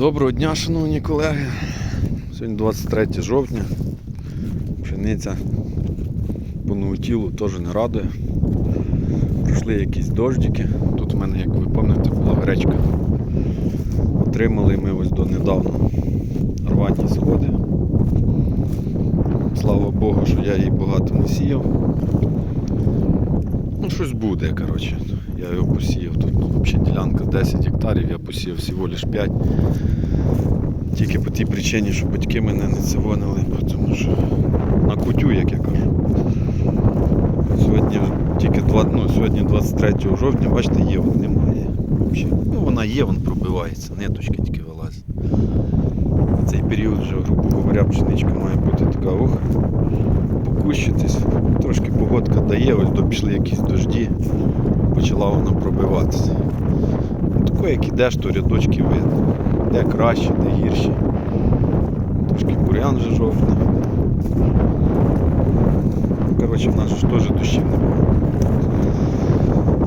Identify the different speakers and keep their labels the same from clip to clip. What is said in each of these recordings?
Speaker 1: Доброго дня, шановні колеги. Сьогодні 23 жовтня. Пшениця по наутілу теж не радує. Пройшли якісь дождики. Тут в мене, як ви пам'ятаєте, була гречка. Отримали ми ось донедавна рвані сходи. Слава Богу, що я її багато не сіяв. Ну, щось буде, коротше. Я його посіяв. Тут взагалі ділянка 10 гектарів, я посіяв всього лиш 5. Тільки по тій причині, що батьки мене не цивонили, тому що на кутю, як я кажу. Сьогодні тільки два, ну, сьогодні 23 жовтня, бачите, є, от немає. Взагалі. Ну вона є, вон пробивається, ниточки тільки вилазять. Цей період вже, грубо говоря, пшеничка має бути така ох, покущитись. Трошки погодка дає, ось до пішли якісь дожді, почала вона пробиватися. Ну, Тако, як ідеш, то рядочки видно. Де краще, де гірше. Трошки бур'ян вже жовтне. Коротше, в нас ж теж дощів немає.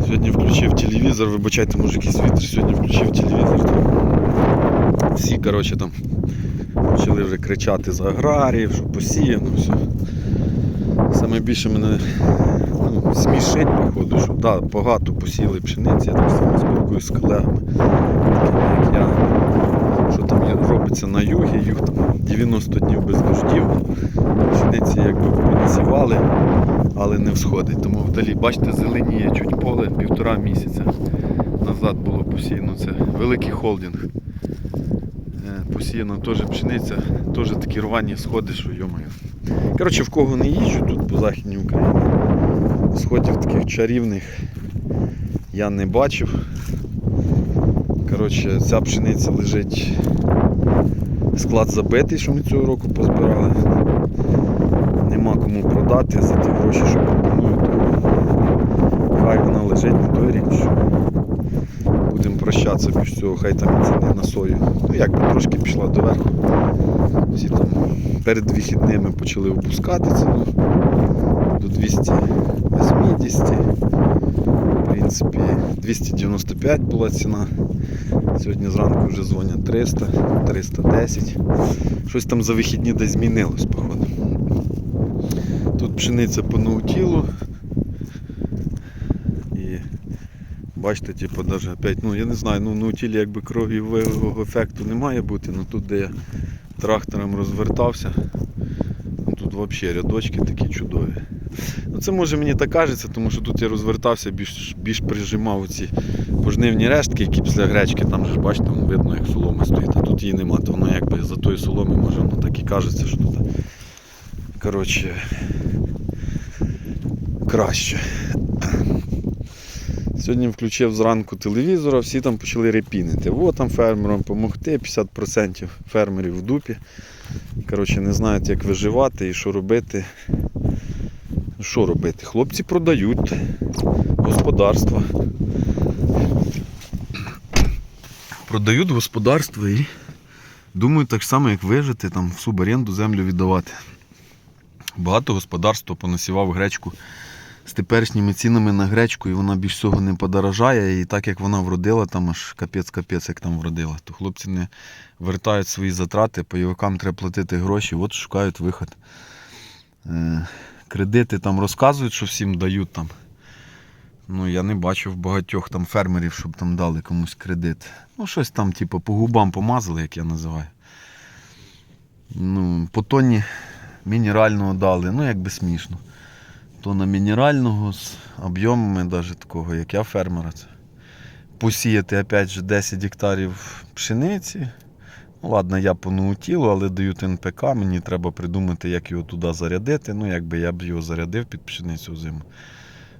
Speaker 1: Сьогодні включив телевізор, вибачайте, може якийсь вітер, сьогодні включив телевізор. Всі коротше, там почали вже кричати за аграріїв, що посіяно, все. Саме більше мене ну, смішить, походу, що да, багато посіяли пшениці, я так само спілкуюсь з колегами, як я. Що там робиться на югі, юг там 90 днів без дождів. Пшениці якби понасівали, але не всходить. Тому вдалі, бачите, зеленіє чуть поле півтора місяця назад було посіяно. Це великий холдинг. Е, Посіяно теж пшениця, теж такі рвані сходи, що йомаю. Коротше, в кого не їжджу тут по Західній Україні. Сходів таких чарівних я не бачив. Коротше, ця пшениця лежить склад забитий, що ми цього року позбирали. Нема кому продати за ті гроші, що пропонують. Хай вона лежить на той рік. Будемо прощатися більш цього, хай там ціни на сою. Ну як би трошки пішла доверху. Всі там перед вихідними почали опускати ціну до 280. В принципі, 295 була ціна. Сьогодні зранку вже дзвонять 300, 310. Щось там за вихідні десь змінилось, походу. Тут пшениця по наутілу. І бачите, типу, даже опять, ну я не знаю, ну на утілі якби кров'євого ефекту не має бути, але тут де я трактором розвертався, ну, тут взагалі рядочки такі чудові. Ну Це може мені так кажеться, тому що тут я розвертався, більш, більш прижимав ці пожнивні рештки, які після гречки, там же бачите, видно, як солома стоїть, а тут її нема, то воно якби за тої соломи, може воно так і кажеться, що тут коротше краще. Сьогодні включив зранку телевізора, всі там почали репінити. Во там фермерам допомогти, 50% фермерів в дупі. Коротше, не знають, як виживати і що робити. Що робити? Хлопці продають господарства. Продають господарство і думають так само, як вижити, там в субаренду землю віддавати. Багато господарства понасівав гречку з теперішніми цінами на гречку, і вона більш всього не подорожає. І так як вона вродила, там аж капець-капець, як там вродила, то хлопці не вертають свої затрати, пайовикам треба платити гроші, от шукають виход. Кредити там розказують, що всім дають там. Ну, я не бачив багатьох там фермерів, щоб там дали комусь кредит. Ну, щось там, типу, по губам помазали, як я називаю. Ну, по тоні мінерального дали, ну якби смішно. Тона мінерального з об'ємами навіть такого, як я фермера. Посіяти опять же 10 гектарів пшениці. Ну, ладно, я по наутілу, але дають НПК, мені треба придумати, як його туди зарядити. Ну, якби я б його зарядив під пшеницю зиму.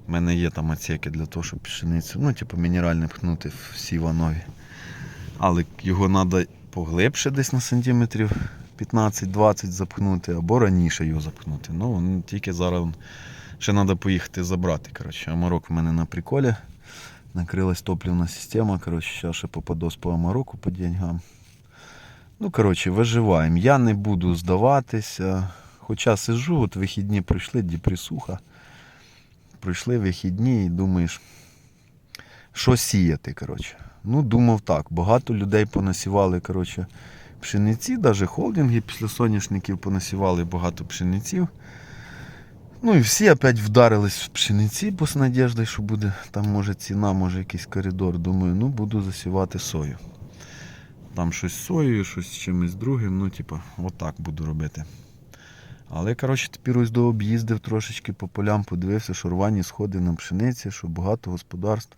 Speaker 1: У мене є там отсеки для того, щоб пшеницю, ну, типу, мінеральне пхнути в сіва нові. Але його треба поглибше десь на сантиметрів 15-20 запхнути, або раніше його запхнути. Ну, тільки зараз ще треба поїхати забрати. Коротше. Амарок в мене на приколі. Накрилась топливна система. Коротше, ще попадос по Амароку по деньгам. Ну, коротше, виживаємо. Я не буду здаватися. Хоча сижу, от вихідні прийшли, депресуха. Прийшли вихідні і думаєш, що сіяти. коротше. Ну, думав так. Багато людей понасівали коротше, пшениці, навіть холдинги після соняшників понасівали багато пшениців. Ну і всі опять вдарились в пшениці, бо з надіждою, що буде там може ціна, може якийсь коридор. Думаю, ну буду засівати сою. Там щось з соєю, щось з чимось другим, ну, типа, отак буду робити. Але, коротше, тепер ось до об'їздив трошечки по полям, подивився, що рвані сходи на пшениці, що багато господарств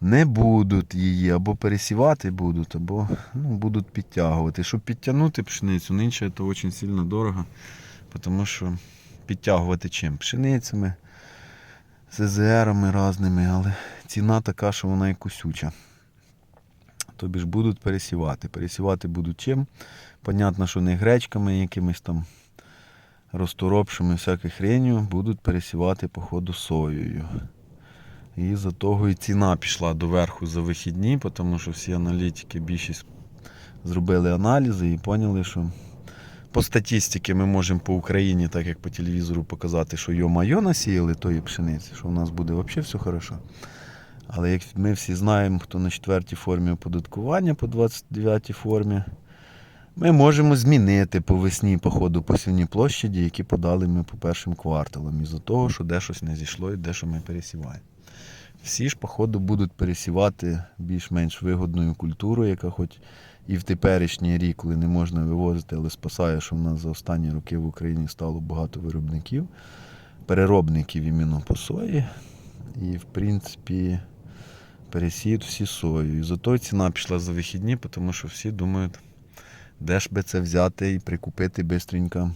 Speaker 1: не будуть її або пересівати будуть, або ну, будуть підтягувати. Щоб підтягнути пшеницю, нинче це дуже сильно дорого, тому що підтягувати чим? Пшеницями, ЗЗРами різними, але ціна така, що вона і кусюча. Тобі ж будуть пересівати. Пересівати будуть чим? Понятно, що не гречками, якимись там розторопшими всяких хренью, будуть пересівати, походу, соєю. І за того і ціна пішла доверху за вихідні, тому що всі аналітики більшість зробили аналізи і поняли, що по статистиці ми можемо по Україні, так як по телевізору, показати, що йо-майо насіяли тої пшениці, що в нас буде взагалі все хорошо. Але як ми всі знаємо, хто на четвертій формі оподаткування по 29 формі, ми можемо змінити по весні по ходу посівні площаді, які подали ми по першим кварталам, із-за того, що де щось не зійшло і де що ми пересіваємо. Всі ж, по ходу, будуть пересівати більш-менш вигодною культурою, яка хоч і в теперішній рік, коли не можна вивозити, але спасає, що в нас за останні роки в Україні стало багато виробників, переробників іменно по сої. І, в принципі, пересіють всі сою. І зато ціна пішла за вихідні, тому що всі думають, де ж би це взяти і прикупити швидко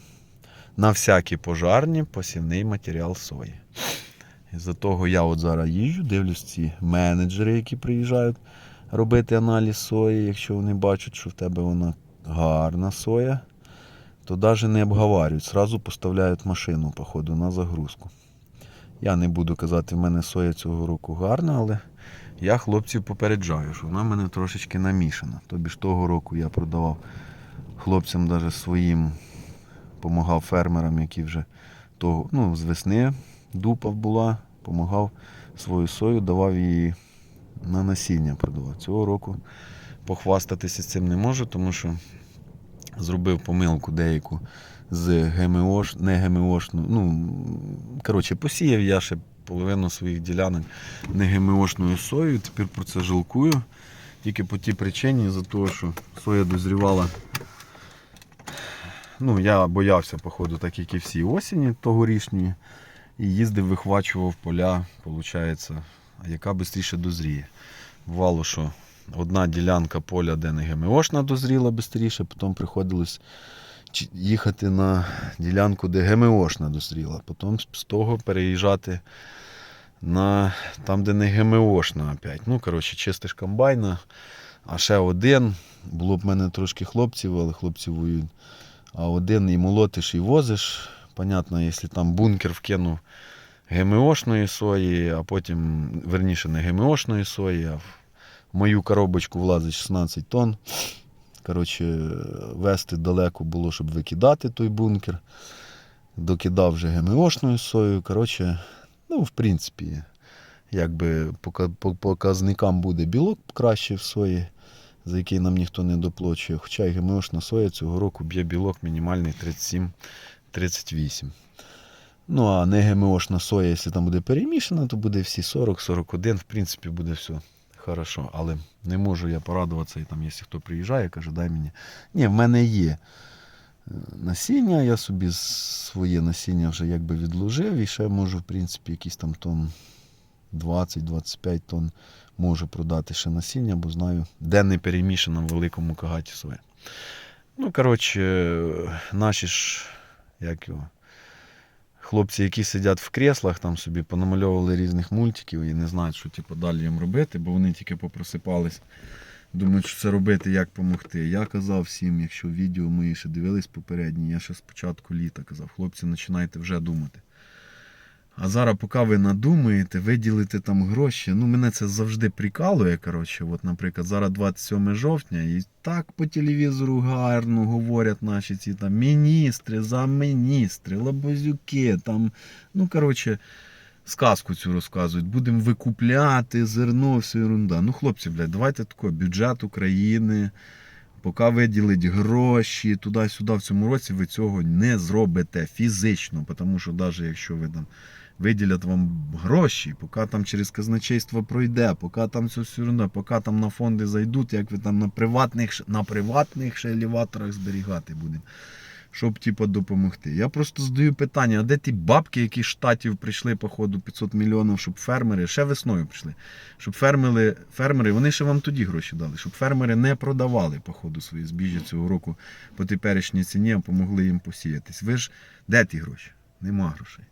Speaker 1: на всякі пожарні посівний матеріал сої. І за того я от зараз їжджу, дивлюсь ці менеджери, які приїжджають робити аналіз сої. Якщо вони бачать, що в тебе вона гарна соя, то навіть не обговорюють, зразу поставляють машину, походу, на загрузку. Я не буду казати, в мене соя цього року гарна, але я хлопців попереджаю, що вона в мене трошечки намішана. Тобі ж того року я продавав хлопцям навіть своїм, допомагав фермерам, які вже того, ну, з весни дупа була, допомагав свою сою, давав її на насіння продавав. Цього року похвастатися цим не можу, тому що зробив помилку деяку з ГМОш, не ГМОшну. Ну, коротше, посіяв я ще половину своїх ділянок не ГМОшною соєю. Тепер про це жалкую. Тільки по тій причині, за те, що соя дозрівала. Ну, я боявся, походу, так як і всі осені тогорічні. І їздив, вихвачував поля, виходить, яка швидше дозріє. Бувало, що одна ділянка поля, де не ГМОшна дозріла швидше, потім приходилось їхати на ділянку, де ГМОшна дозріла. Потім з того переїжджати на там, де не ГМОшна опять. Ну, коротше, чистиш комбайна, а ще один. Було б в мене трошки хлопців, але хлопці воюють. А один і молотиш, і возиш. Понятно, якщо там бункер вкинув ГМОшної сої, а потім, верніше, не ГМОшної сої, а в мою коробочку влазить 16 тонн. Коротше, вести далеко було, щоб викидати той бункер. Докидав вже ГМОшною соєю. Коротше, ну, в принципі, якби по показникам буде білок краще в сої, за який нам ніхто не доплачує. Хоча і ГМОшна соя цього року б'є білок мінімальний 37-38. Ну, а не ГМОшна соя, якщо там буде перемішана, то буде всі 40-41, в принципі, буде все хорошо. Але не можу я порадуватися, і там, якщо хто приїжджає, каже, дай мені. Ні, в мене є е, насіння, я собі своє насіння вже якби відложив і ще можу, в принципі, якісь там тонн 20-25 тонн можу продати ще насіння, бо знаю, де не перемішана в великому кагаті соя. Ну, коротше, е, наші ж, як його, хлопці, які сидять в креслах, там собі понамальовували різних мультиків і не знають, що типу, далі їм робити, бо вони тільки попросипались. Думають, що це робити, як допомогти. Я казав всім, якщо відео мої ще дивились попередні, я ще спочатку літа казав, хлопці, починайте вже думати. А зараз, поки ви надумаєте, виділите там гроші. Ну, мене це завжди прикалує. Коротше, от, наприклад, зараз 27 жовтня, і так по телевізору гарно говорять наші ці там міністри, замміністри, лабазюки. Там, ну, коротше, сказку цю розказують. Будемо викупляти зерно, все ерунда. Ну, хлопці, блядь, давайте тако, бюджет України. Поки виділить гроші туди-сюди в цьому році, ви цього не зробите фізично. Тому що навіть якщо ви там виділять вам гроші, поки там через казначейство пройде, поки там все все одно, поки там на фонди зайдуть, як ви там на приватних, на приватних ще елеваторах зберігати будемо. Щоб типу, допомогти. Я просто задаю питання: а де ті бабки, які з штатів прийшли, походу, 500 мільйонів, щоб фермери, ще весною прийшли, щоб фермери, фермери, вони ще вам тоді гроші дали, щоб фермери не продавали, походу, свої збіжжя цього року по теперішній ціні, а помогли їм посіятись. Ви ж де ті гроші? Нема грошей.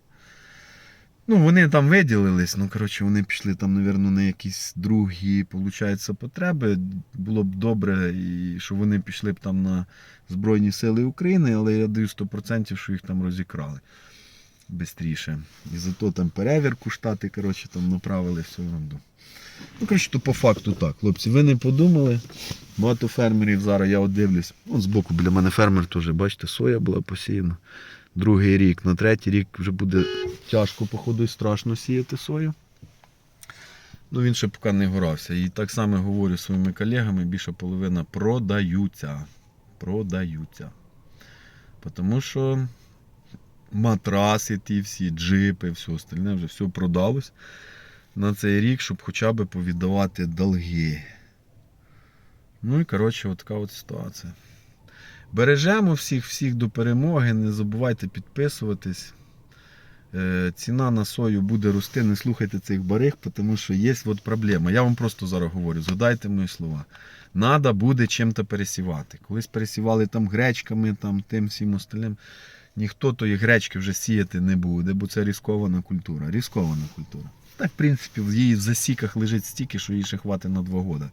Speaker 1: Ну, вони там виділились, ну, коротше, вони пішли там, напевно, на якісь другі, получається, потреби. Було б добре, і що вони пішли б там на Збройні Сили України, але я даю 100%, що їх там розікрали бистріше. І зато там перевірку штати, коротше, там направили всю ерунду. Ну, коротше, то по факту так. Хлопці, ви не подумали. Багато фермерів зараз я от дивлюсь. От збоку біля мене фермер теж, бачите, соя була посіяна. Другий рік, на третій рік вже буде тяжко, походу, і страшно сіяти сою. Ну, він ще поки не горався. І так само говорю своїми колегами, більша половина продаються. Продаються. Тому що матраси, ті всі, джипи, все остальне вже все продалось на цей рік, щоб хоча б повіддавати долги. Ну і коротше, от така от ситуація. Бережемо всіх, всіх до перемоги. Не забувайте підписуватись. Е, Ціна на сою буде рости, не слухайте цих бариг, тому що є от проблема. Я вам просто зараз говорю, згадайте мої слова. Надо буде чим-то пересівати. Колись пересівали там гречками, там тим всім остальним. Ніхто тої гречки вже сіяти не буде, бо це різкована культура. Різкована культура. Так, в принципі, в її в засіках лежить стільки, що їй ще хватить на два роки.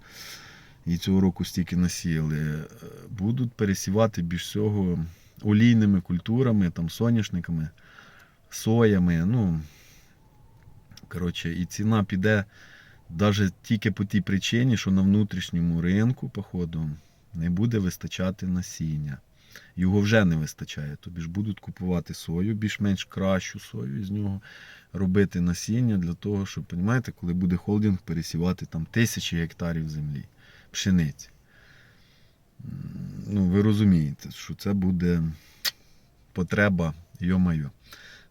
Speaker 1: І цього року стільки насіяли. Е, Будуть пересівати більш всього олійними культурами, там, соняшниками, соями. Ну, коротше, і ціна піде навіть тільки по тій причині, що на внутрішньому ринку, походу, не буде вистачати насіння. Його вже не вистачає. Тобі ж будуть купувати сою, більш-менш кращу сою з нього, робити насіння для того, щоб, розумієте, коли буде холдинг, пересівати там тисячі гектарів землі, пшениці. Ну, ви розумієте, що це буде потреба, йо-майо.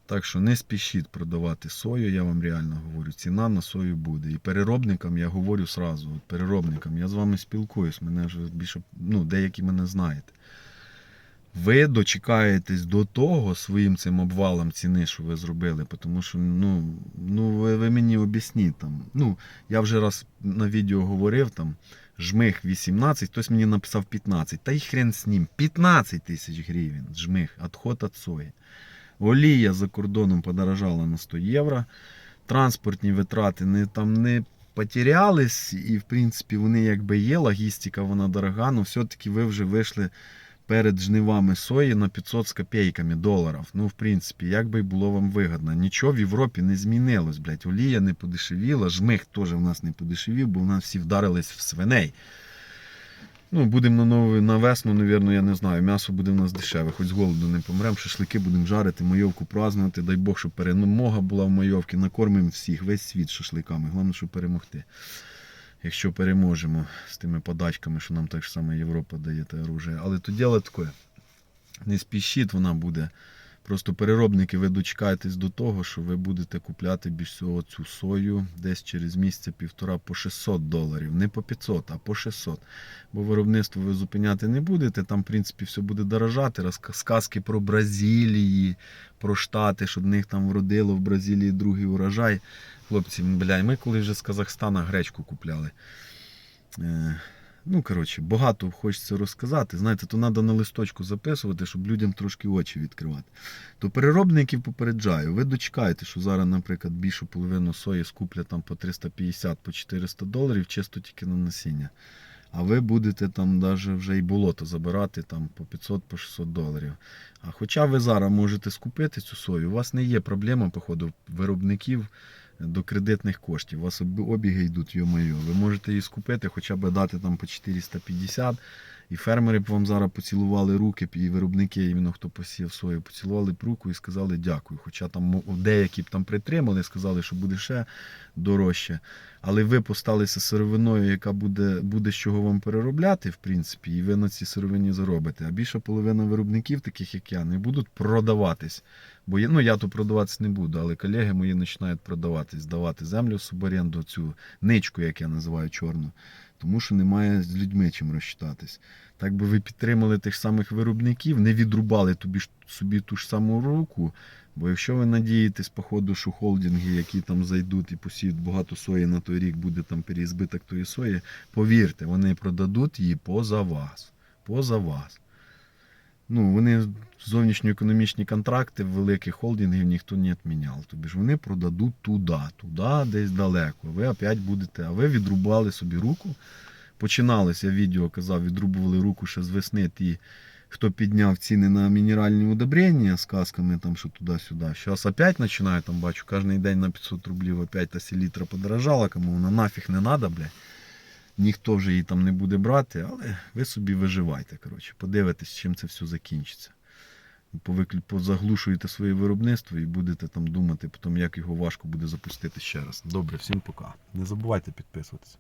Speaker 1: Так що не спішіть продавати сою, я вам реально говорю. Ціна на сою буде. І переробникам я говорю сразу. От переробникам, я з вами спілкуюсь, мене вже більше, ну, деякі мене знаєте. Ви дочекаєтесь до того своїм цим обвалом ціни, що ви зробили, тому що ну, ну ви, ви мені об'ясніть там. Ну, я вже раз на відео говорив там. Жмих 18, хтось мені написав 15. Та й хрен з ним. 15 тисяч гривень. Жмих, відход від сої. Олія за кордоном подорожала на 100 євро. Транспортні витрати не, там не потерялись, і в принципі вони якби є. Логістика вона дорога, але все-таки ви вже вийшли перед жнивами сої на 500 з копійками доларів. Ну, в принципі, як би було вам вигідно. Нічого в Європі не змінилось, блядь. Олія не подешевіла, жмих теж в нас не подешевів, бо в нас всі вдарились в свиней. Ну, будемо на нову на весну, навірно, я не знаю. М'ясо буде в нас дешеве, хоч з голоду не помремо, шашлики будемо жарити, майовку празднувати. Дай Бог, щоб перемога була в майовці. Накормимо всіх, весь світ шашликами. Головне, щоб перемогти. Якщо переможемо з тими подачками, що нам так само Європа дає те оружие. Але то діло таке. Не спішіть, вона буде. Просто переробники, ви дочекаєтесь до того, що ви будете купляти більш всього цю сою десь через місяця півтора по 600 доларів. Не по 500, а по 600. Бо виробництво ви зупиняти не будете. Там, в принципі, все буде дорожати. Сказки про Бразилії, про Штати, що в них там вродило в Бразилії другий урожай. Хлопці, бля, ми коли вже з Казахстана гречку купляли. Ну, коротше, багато хочеться розказати. Знаєте, то треба на листочку записувати, щоб людям трошки очі відкривати. То переробників попереджаю, ви дочекаєте, що зараз, наприклад, більшу половину сої скуплять там по 350 по 400 доларів, чисто тільки на насіння. А ви будете там навіть вже і болото забирати там по 500 по 600 доларів. А хоча ви зараз можете скупити цю сою, у вас не є проблема, походу, виробників до кредитних коштів. У вас обіги йдуть, йо-моє. Ви можете її скупити, хоча б дати там по 450 І фермери б вам зараз поцілували руки, і виробники, іменно хто посіяв сою, поцілували б руку і сказали дякую. Хоча там деякі б там притримали, сказали, що буде ще дорожче. Але ви посталися сировиною, яка буде, буде з чого вам переробляти, в принципі, і ви на цій сировині заробите. А більша половина виробників, таких як я, не будуть продаватись. Бо я, ну, я то продаватись не буду, але колеги мої починають продаватись, здавати землю в суборенду, цю ничку, як я називаю чорну, тому що немає з людьми чим розчитатись. Так би ви підтримали тих самих виробників, не відрубали тобі собі ту ж саму руку. Бо якщо ви надієтесь, походу, що холдинги, які там зайдуть і посіють багато сої на той рік, буде там переізбиток тої сої, повірте, вони продадуть її поза вас. Поза вас. Ну, вони зовнішньоекономічні контракти великих холдингів ніхто не відміняв. Тобі ж вони продадуть туди, туди, десь далеко. Ви опять будете, а ви відрубали собі руку. Починалося відео, казав, відрубували руку ще з весни ті, хто підняв ціни на мінеральні удобрення з казками, там, що туди-сюди. Зараз опять починаю, там бачу, кожен день на 500 рублів опять та селітра подорожала, кому вона нафіг не треба, блядь. Ніхто вже її там не буде брати, але ви собі виживайте. Коротше, подивитесь, чим це все закінчиться. Позаглушуєте своє виробництво і будете там думати, потім, як його важко буде запустити ще раз. Добре, всім пока. Не забувайте підписуватися.